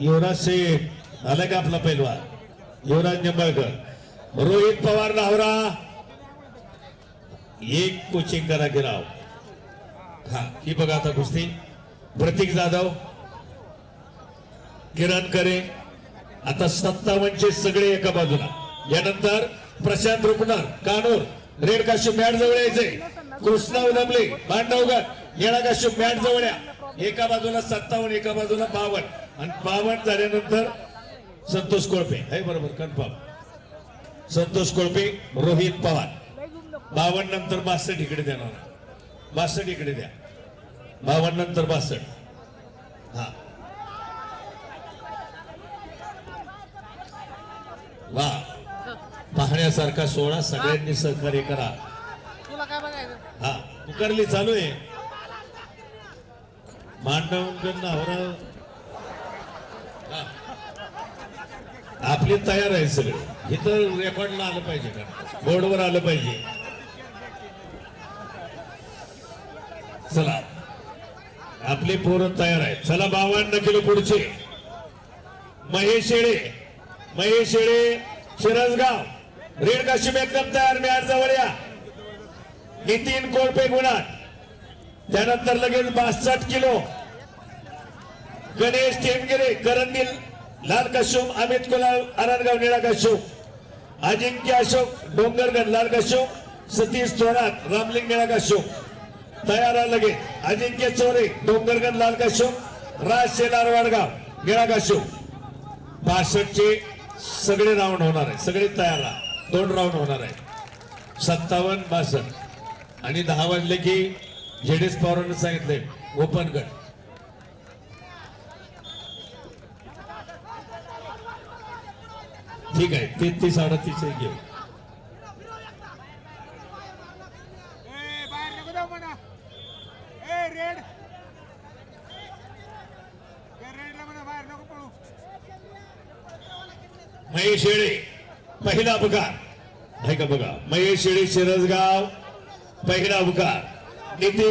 युवराज शेठ आला का आपला पैलवान? युवराज निंबाळकर. रोहित पवार लावरा. एक कोचिंग करा गिराव हा ही बघा आता कुस्ती. प्रतीक जाधव. किरण करे आता सत्तावनचे सगळे एका बाजूला. यानंतर प्रशांत रुपणार कानूर. रेड काश्यप मॅट जवळ यायचे कृष्णा उलमले भांडवगड येणा काश्यप मॅट जवळ या. एका बाजूला सत्तावन्न एका बाजूला बावन्न. आणि बावन्न झाल्यानंतर संतोष कोळपे. आहे बरोबर कन्फर्म. संतोष कोळपे रोहित पवार. बावन्न नंतर बासष्ट इकडे ना बासष्ट इकडे द्या. बावन्न नंतर बासष्ट. हा. वा. पाहण्यासारखा सोहळा सगळ्यांनी सहकार्य करा. हा. पुकारली चालू आहे. मांडव आपली तयार आहे सगळे. हे तर रेकॉर्डला आलं पाहिजे का? बोर्डवर आलं पाहिजे. चला. आपले पोरं तयार आहेत. चला बावन्न किलो पुढचे. महेश शेळे. महेश शेळे शिरसगाव. रेड काशिम एकदम तयार मॅट जवळ या. नितीन कोळपे गुणात. त्यानंतर लगेच बासष्ट किलो. गणेश टेमगिरे करंदील. लाल काशुम अमित कुलाल आरणगाव निळा काशुम अजिंक्य अशोक डोंगरगड लाल काशुम सतीश थोरात रामलिंग निळा काशुम तयार लगे अजिंक्य चोरे डोंगरगड लाल काशुम राज शेलार वाडगाव निळा काशुम बासष्टचे सगळे राऊंड होणार आहे सगळे तयार राहा दोन राऊंड होणार आहे सत्तावन्न बासष्ट. आणि दहा वाजले की जेडेस पवारांनी सांगितले गोपनगड ठीक आहे तेहतीस अडतीस पळू. महेश शेळे पहिला अपघात. आहे का बघा महेश शेळे शिरसगाव पहिला अपघात. नितीन